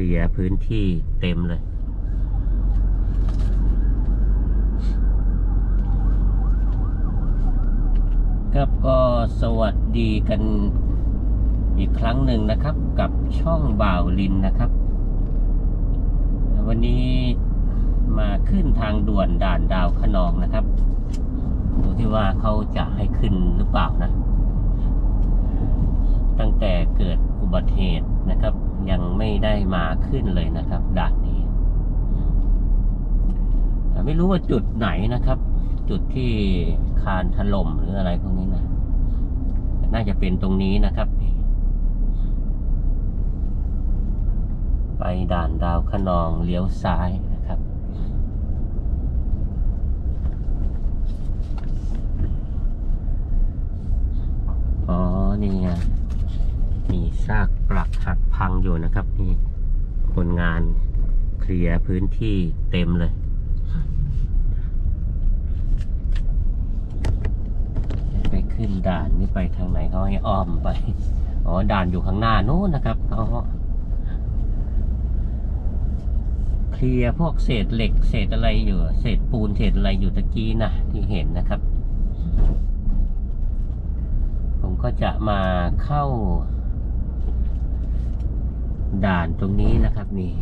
ลียร์พื้นที่เต็มเลย ครับก็สวัสดีกันอีกครั้งหนึ่งนะครับ กับช่องบ่าวลินนะครับ วันนี้มาขึ้นทางด่วนด่านดาวขนองนะครับดูที่ว่าเขาจะให้ขึ้นหรือเปล่านะ ตั้งแต่เกิดอุบัติเหตุนะครับ ยังไม่ได้มาขึ้นเลยนะครับด่านนี้ ไม่รู้ว่าจุดไหนนะครับ จุดที่คานถล่มหรืออะไรพวกนี้นะ น่าจะเป็นตรงนี้นะครับ ไปด่านดาวขนองเลี้ยวซ้ายนะครับอ๋อนี่ไง มีซากปลักหักพังอยู่นะครับนี่คนงานเคลียร์พื้นที่เต็มเลยไปขึ้นด่านนี่ไปทางไหนเขาให้อ้อมไปอ๋อด่านอยู่ข้างหน้านู้นนะครับเขาเคลียร์พวกเศษเหล็กเศษอะไรอยู่ เศษปูนเศษอะไรอยู่ตะกี้นะที่เห็นนะครับ ผมก็จะมาเข้า ด่านตรงนี้นะครับนี่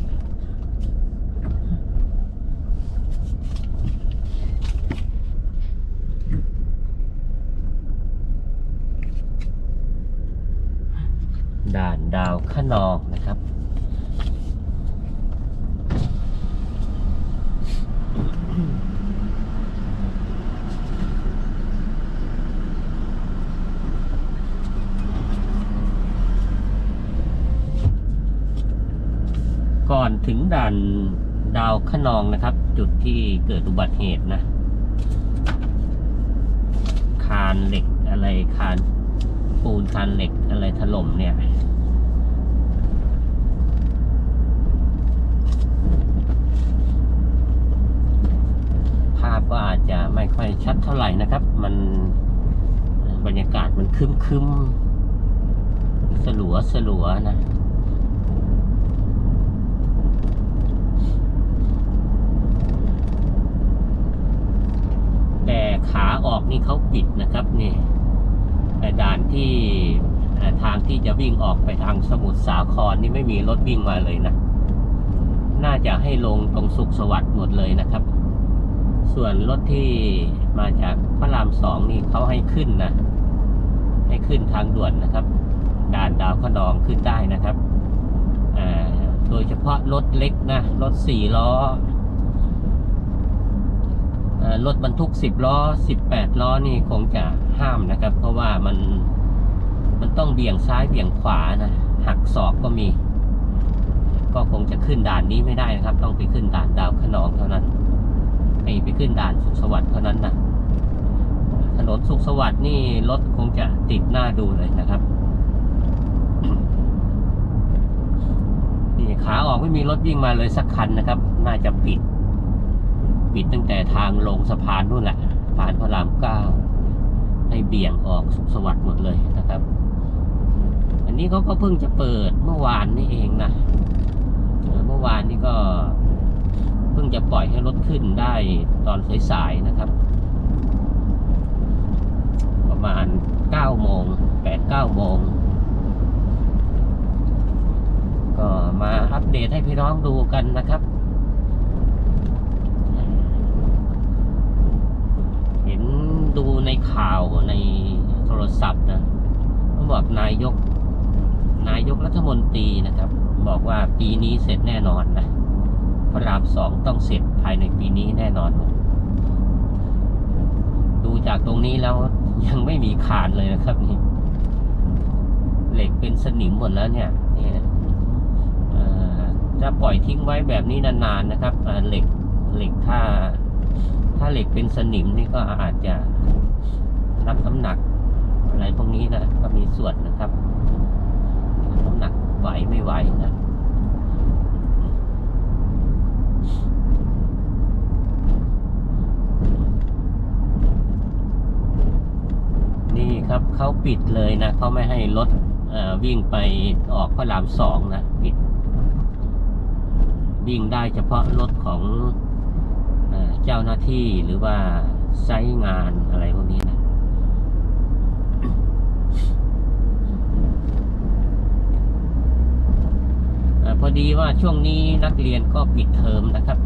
ด่านดาวขนองนะครับ ก่ อนถึงด่านดาวขนองนะครับ จุดที่เกิดอุบัติเหตุนะ คานเหล็กอะไรคานปูนคานเหล็กอะไรถล่มเนี่ยภาพก็อาจจะไม่ค่อยชัดเท่าไหร่นะครับ มันบรรยากาศมันคึมคึมสลัวสลัวนะ แต่ขาออก นี่เขาปิดนะครับนี่ด่านที่ทางที่จะวิ่งออกไปทางสมุทรสาครนี่ไม่มีรถวิ่งมาเลยนะ น่าจะให้ลงตรงสุขสวัสดิ์หมดเลยนะครับ ส่วนรถที่มาจากพระรามสองนี่เขาให้ขึ้นนะ ให้ขึ้นทางด่วนนะครับ ด่านดาวขนองขึ้นได้นะครับ โดยเฉพาะรถเล็กนะ รถสี่ล้อ รถบรรทุก 10 ล้อ 18 ล้อนี่คงจะห้ามนะครับ เพราะว่ามันมันต้องเบี่ยงซ้ายเบี่ยงขวานะ หักศอกก็มี ก็คงจะขึ้นด่านนี้ไม่ได้นะครับ ต้องไปขึ้นด่านดาวขนองเท่านั้นไปไปขึ้นด่านสุขสวัสดิ์เท่านั้นนะถนนสุขสวัสดิ์นี่รถคงจะติดหน้าดูเลยนะครับนี่ขาออกไม่มีรถวิ่งมาเลยสักคันนะครับ น่าจะปิด ปิดตั้งแต่ทางลงสะพานนู่นแหละผ่านพระรามเก้าให้เบี่ยงออกสุขสวัสดิ์หมดเลยนะครับ อันนี้เขาก็เพิ่งจะเปิดเมื่อวานนี่เองนะเออเมื่อวานนี่ก็เพิ่งจะปล่อยให้รถขึ้นได้ตอนสายๆนะครับ ประมาณ9โมง8 9โมงก็มาอัปเดตให้พี่น้องดูกันนะครับ เห็น ดูในข่าวในโทรศัพท์นะเขาบอกนายก นายกรัฐมนตรีนะครับ บอกว่าปีนี้เสร็จแน่นอนนะพระรามสองต้องเสร็จภายในปีนี้แน่นอน ดูจากตรงนี้แล้วยังไม่มีคานเลยนะครับนี่เหล็กเป็นสนิมหมดแล้วเนี่ยนี่จะปล่อยทิ้งไว้แบบนี้นานๆนะครับเอ่อเหล็กเหล็กถ้า ถ้าเหล็กเป็นสนิมนี่ก็อาจจะรับน้ำหนัก อะไรพวกนี้นะก็มีส่วนนะครับน้ำหนักไหวไม่ไหวนะนี่ครับเขาปิดเลยนะเขาไม่ให้รถวิ่งไปออกพระรามสองนะ ปิด วิ่งได้เฉพาะรถของ เจ้าหน้าที่หรือว่าไซต์งานอะไรพวกนี้นะพอดีว่าช่วงนี้นักเรียนก็ปิดเทอมนะครับ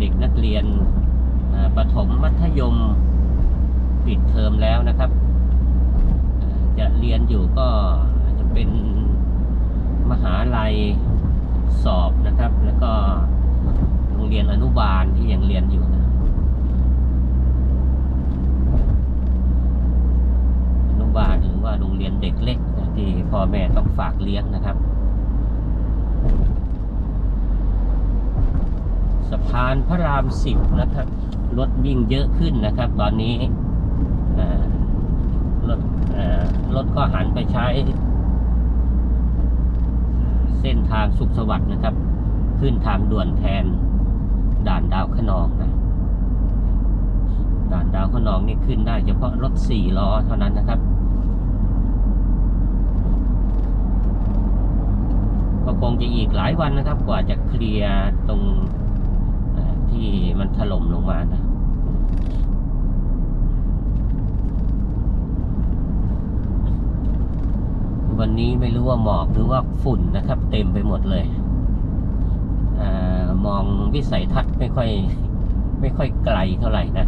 เด็กนักเรียนประถมมัธยมปิดเทอมแล้วนะครับ จะเรียนอยู่ก็จะเป็นมหาลัยสอบนะครับ แล้วก็ โรงเรียนอนุบาลที่ยังเรียนอยู่นะอนุบาลหรือว่าโรงเรียนเด็กเล็กนะที่พ่อแม่ต้องฝากเลี้ยงนะครับ สะพานพระรามสิบนะครับรถวิ่งเยอะขึ้นนะครับ ตอนนี้รถรถก็หันไปใช้ เส้นทางสุขสวัสดิ์นะครับ ขึ้นทางด่วนแทน ด่านดาวขนองนะด่านดาวขนองนี่ขึ้นได้เฉพาะรถสี่ล้อเท่านั้นนะครับ ก็คงจะอีกหลายวันนะครับ กว่าจะเคลียร์ตรงที่มันถล่มลงมานะวันนี้ไม่รู้ว่าหมอกหรือว่าฝุ่นนะครับ เต็มไปหมดเลย มองวิสัยทัศน์ไม่ค่อย ไม่ค่อยไกลเท่าไหร่นะ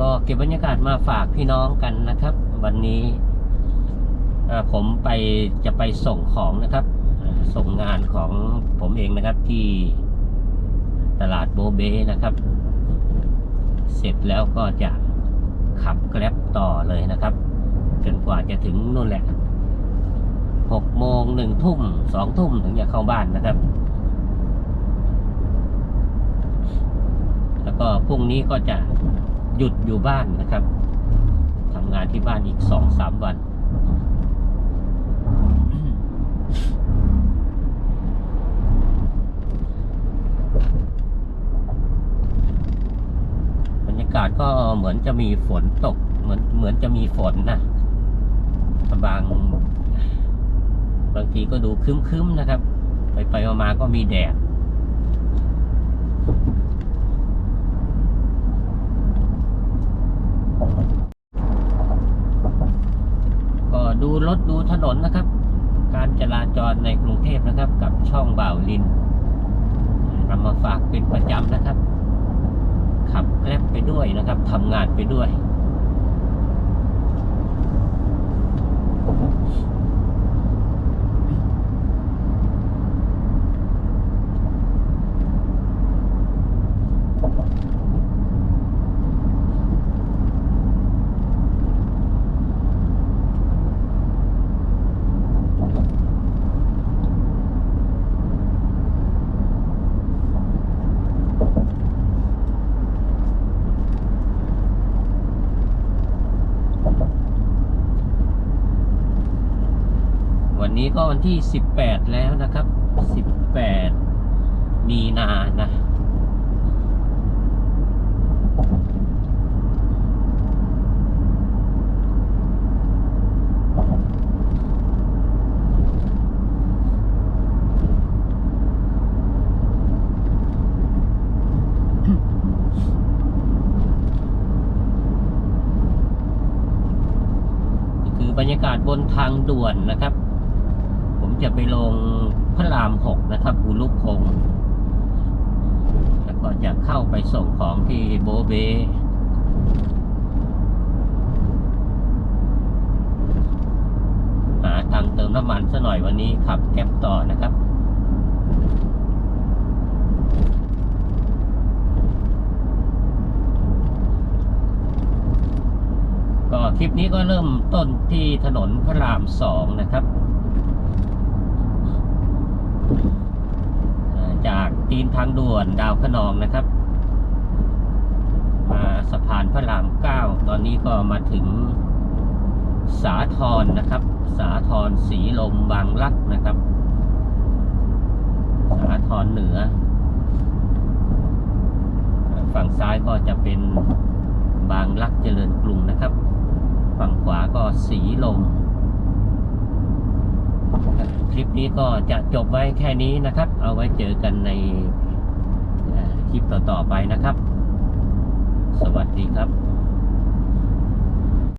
ก็เก็บบรรยากาศมาฝากพี่น้องกันนะครับ วันนี้ผมไปจะไปส่งของนะครับ ส่งงานของผมเองนะครับที่ตลาดโบเบนะครับ เสร็จแล้วก็จะขับแกร็บต่อเลยนะครับ จนกว่าจะถึงนู่นแหละหกโมงหนึ่งทุ่มสองทุ่มถึงจะเข้าบ้านนะครับ แล้วก็พรุ่งนี้ก็จะหยุดอยู่บ้านนะครับทำงานที่บ้านอีกสองสามวัน บรรยากาศก็ เหมือนจะมีฝนตก เหมือนเหมือนจะมีฝนนะบางบางทีก็ดูคึ้มๆนะครับ ไปไปมาก็มีแดดก็ดูรถดูถนนนะครับ การจราจรในกรุงเทพนะครับ กับช่องบ่าวลินนำมาฝากเป็นประจำนะครับ ขับแกร็บไปด้วยนะครับทำงานไปด้วย วันที่ 18 แล้วนะครับ 18 มีนานะคือบรรยากาศบนทางด่วนนะครับ จะไปลงพระรามหกนะครับอุลุพงศ์แล้วก็จะเข้าไปส่งของที่โบเบหาทางเติมน้ำมันซะหน่อยวันนี้ขับแก๊ปต่อนะครับก็คลิปนี้ก็เริ่มต้นที่ถนนพระรามสองนะครับเอ่อจาก ตีนทางด่วนดาวขนองนะครับ มาสะพานพระรามเก้าตอนนี้ก็มาถึงสาทรนะครับ สาทรสีลมบางลักนะครับ สาทรเหนือ ฝั่งซ้ายายก็จะเป็นบางรักเจริญกรุงนะครับ ฝั่งขวาก็สีลม คลิปนี้ก็จะจบไว้แค่นี้นะครับ เอาไว้เจอกันในคลิปต่อๆไปนะครับ สวัสดีครับ